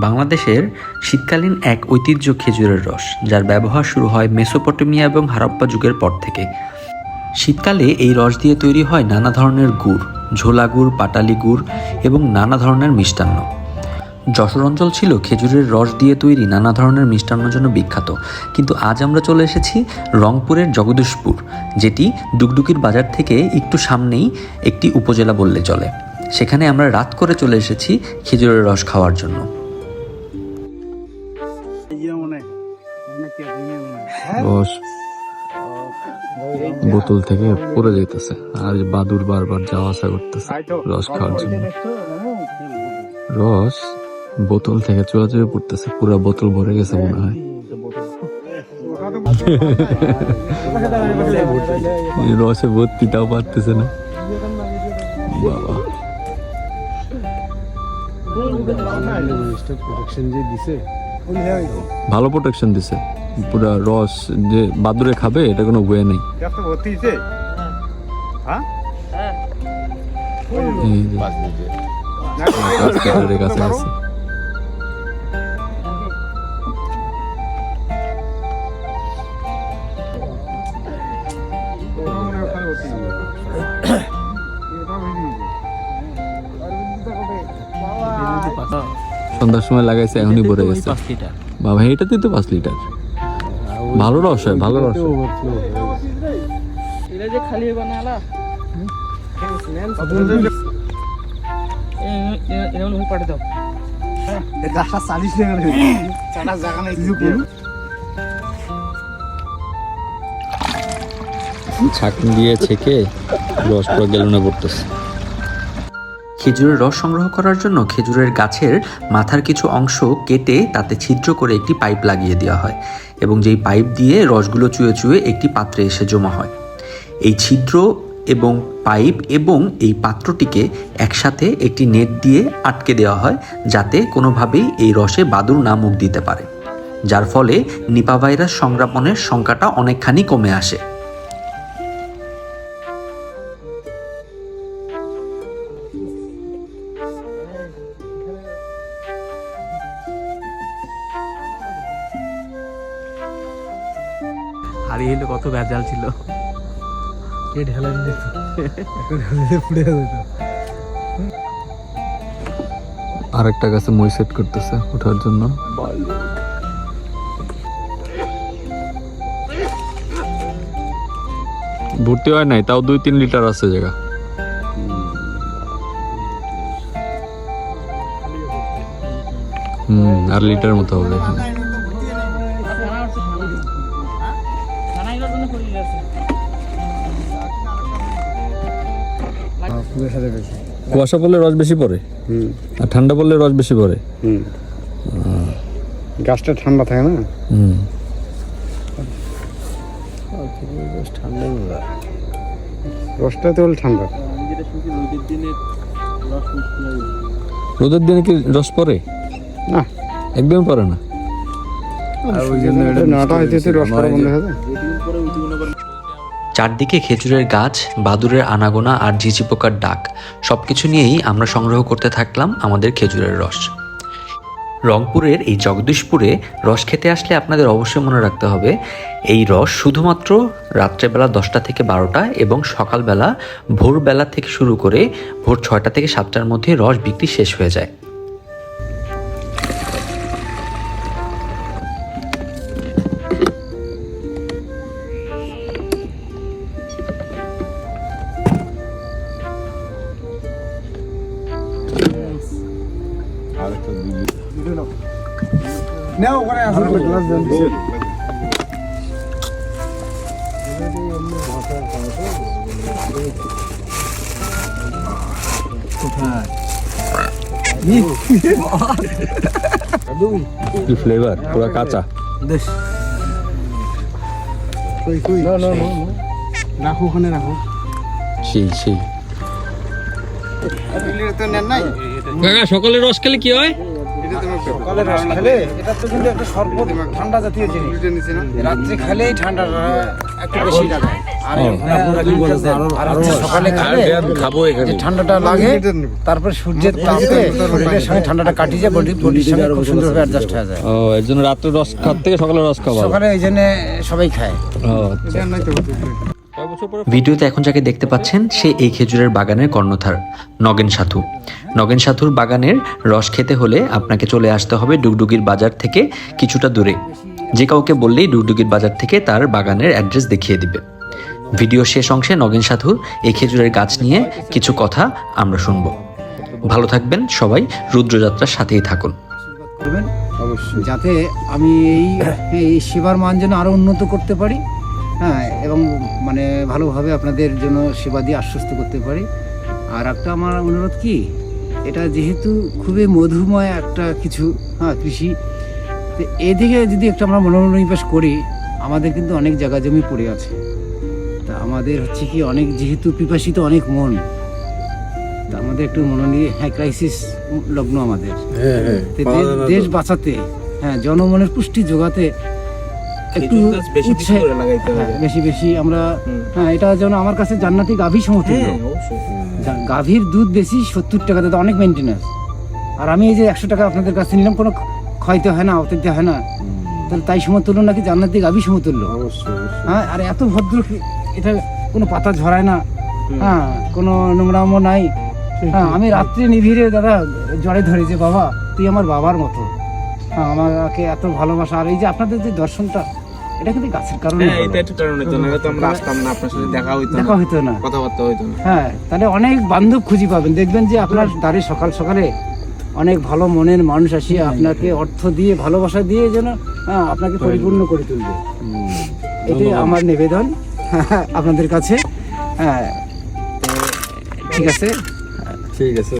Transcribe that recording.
বাংলাদেশের শীতকালীন এক ঐতিহ্য খেজুরের রস, যার ব্যবহার শুরু হয় মেসোপটেমিয়া এবং হারাপ্পা যুগের পর থেকে। শীতকালে এই রস দিয়ে তৈরি হয় নানা ধরনের গুড়, ঝোলা গুড়, পাটালি গুড় এবং নানা ধরনের মিষ্টান্ন। যশোর অঞ্চল ছিল খেজুরের রস দিয়ে তৈরি নানা ধরনের মিষ্টান্নের জন্য বিখ্যাত। কিন্তু আজ আমরা চলে এসেছি রংপুরের জগদীশপুর যেটি ডুগডুগির বাজার থেকে একটু সামনেই একটি উপজেলা বললে চলে। সেখানে আমরা রাত করে চলে এসেছি খেজুরের রস খাওয়ার জন্য। রস বোতল থেকে পড়ে যেতেছে আর বাদুর বারবার যাওয়া আসা করতেছে রস খাওয়ার জন্য। রস? বোতল থেকে চোরাচুরি পড়তেছে পুরো বোতল ভরে গেছে মনে হয়। রসে ভর্তি তাও পারতেছে না। বাবা। ভালো প্রোটেকশন দিছে। পুরা রস যে বাদুরে খাবে এটা কোনো ওয়ে নেই। হ্যাঁ। কাছে সন্ধ্যার সময় লাগাইছে এখনই ভরে গেছে। বাবা এটাতেই তো পাঁচ লিটার। ভালো রস হয় ভালো রস ছাকনি দিয়ে ছেঁকে রস পুরো গেলুনে পড়তেছে। খেজুরের রস সংগ্রহ করার জন্য খেজুরের গাছের মাথার কিছু অংশ কেটে তাতে ছিদ্র করে একটি পাইপ লাগিয়ে দেওয়া হয় এবং যেই পাইপ দিয়ে রসগুলো চুয়ে চুয়ে একটি পাত্রে এসে জমা হয়। এই ছিদ্র এবং পাইপ এবং এই পাত্রটিকে একসাথে একটি নেট দিয়ে আটকে দেওয়া হয় যাতে কোনোভাবেই এই রসে বাদুর না মুখ দিতে পারে। যার ফলে নিপা ভাইরাস সংক্রমণের সংখ্যাটা অনেকখানি কমে আসে। হারিয়ে এলে কত ভেজাল ছিল। কে ঢেলেন দিত এখন পুড়ে যেত আরেকটা গাছে মই সেট করতেছে ওঠার জন্য। ভর্তি হয় নাই তাও দুই তিন লিটার আছে জায়গা। হুম আর লিটার মতো হবে। বেশি কুয়াশা পড়লে রস বেশি পড়ে। হুম। আর ঠান্ডা পড়লে রস বেশি পড়ে। হুম। গাছটা ঠান্ডা থাকে না? হুম। রসটা তো ঠান্ডা। রোদের দিনে কি রস পড়ে? না। একদম পড়ে না। ওই জন্য নটা হইতে হইতে রস পড়া বন্ধ হয়ে যায়। চারদিকে খেজুরের গাছ, বাদুরের আনাগোনা আর ঝিঝি পোকার ডাক। সব কিছু নিয়েই আমরা সংগ্রহ করতে থাকলাম আমাদের খেজুরের রস। রংপুরের এই জগদীশপুরে রস খেতে আসলে আপনাদের অবশ্যই মনে রাখতে হবে, এই রস শুধুমাত্র রাত্রেবেলা দশটা থেকে বারোটা এবং সকালবেলা ভোরবেলা থেকে শুরু করে ভোর ছয়টা থেকে সাতটার মধ্যে রস বিক্রি শেষ হয়ে যায়। না ওখানে আসলে গ্লাস দেন। কি ফ্লেভার পুরো কাঁচা। না না না রাখো ওখানে রাখো। সেই সেই। তো নেন নাই? কাকা সকালে রস খেলে কি হয়? সকালে রস খেলে এটা তো কিন্তু একটা শরবত ঠান্ডা জাতীয় জিনিস। রাত্রে খেলেই ঠান্ডা একটু বেশি লাগায় আর আর সকালে খেলে খাব? যে ঠান্ডাটা লাগে তারপর সূর্যের তাপে শরীরের সঙ্গে ঠান্ডাটা কাটিয়ে যায় বডি বডির সঙ্গে খুব সুন্দরভাবে অ্যাডজাস্ট হয়ে যায়। ও এর জন্য রাত্রে রস খাওয়ার থেকে সকালে রস খাওয়া। সকালে এই জন্য সবাই খায়। ও ভিডিওতে এখন যাকে দেখতে পাচ্ছেন সে এই খেজুরের বাগানের কর্ণধার নগেন সাধু নগেন সাধুর বাগানের রস খেতে হলে আপনাকে চলে আসতে হবে ডুগডুগির বাজার থেকে কিছুটা দূরে। যে কাউকে বললেই ডুগডুগির বাজার থেকে তার বাগানের অ্যাড্রেস দেখিয়ে দিবে। ভিডিও শেষ অংশে নগেন সাধুর এই খেজুরের গাছ নিয়ে কিছু কথা আমরা শুনব। ভালো থাকবেন সবাই রুদ্রযাত্রার সাথেই থাকুন। যাতে আমি এই এই সেবার মান যেন আরও উন্নত করতে পারি। হ্যাঁ এবং মানে ভালোভাবে আপনাদের জন্য সেবা দিয়ে আশ্বস্ত করতে পারি। আর একটা আমার অনুরোধ কি? এটা যেহেতু খুবই মধুময় একটা কিছু হ্যাঁ কৃষি তো এদিকে যদি একটু আমরা মনোনিবেশ করি আমাদের কিন্তু অনেক জায়গা জমি পড়ে আছে। তা আমাদের হচ্ছে কি অনেক যেহেতু পিপাসিত অনেক মন তা আমাদের একটু মনোনিয়ে হ্যাঁ ক্রাইসিস লগ্ন আমাদের। তে দে- দেশ বাঁচাতে হ্যাঁ জনমনের পুষ্টি যোগাতে একটু উৎসাহ হ্যাঁ, বেশি বেশি আমরা হ্যাঁ এটা যেন আমার কাছে জান্নাতি গাভী সমতুল্য। যা- গাভীর দুধ বেশি সত্তর টাকা দাদা অনেক মেনটেন্যান্স আর আমি এই যে একশো টাকা আপনাদের কাছে নিলাম কোনো ক্ষয়তে হয় না অতিরিক্ত হয় না। তাহলে তাই সমতুল্য নাকি জান্নাতি গাভী সমতুল্য? হ্যাঁ আর এত ভদ্র এটা কোনো পাতা ঝরায় না। হ্যাঁ কোনো নোংরামো নাই। হ্যাঁ আমি রাত্রে নিভিড়ে দাদা জ্বরে ধরে যে বাবা তুই আমার বাবার মতো। হ্যাঁ আমাকে এত ভালোবাসা। আর এই যে আপনাদের যে দর্শনটা এটা কিন্তু গাছের কারণে হ্যাঁ এটা একটু কারণ হতো না তো আমরা আসতাম না আপনার সাথে দেখা হইতো দেখা না। কথাবার্তা হইতো না। হ্যাঁ তাহলে অনেক বান্ধব খুঁজে পাবেন। দেখবেন যে আপনার দ্বারে সকাল সকালে অনেক ভালো মনের মানুষ আসিয়ে আপনাকে অর্থ দিয়ে ভালোবাসা দিয়ে যেন হ্যাঁ, আপনাকে পরিপূর্ণ করে তুলবে। এটাই আমার নিবেদন আপনাদের কাছে। হ্যাঁ ঠিক আছে। ঠিক আছে।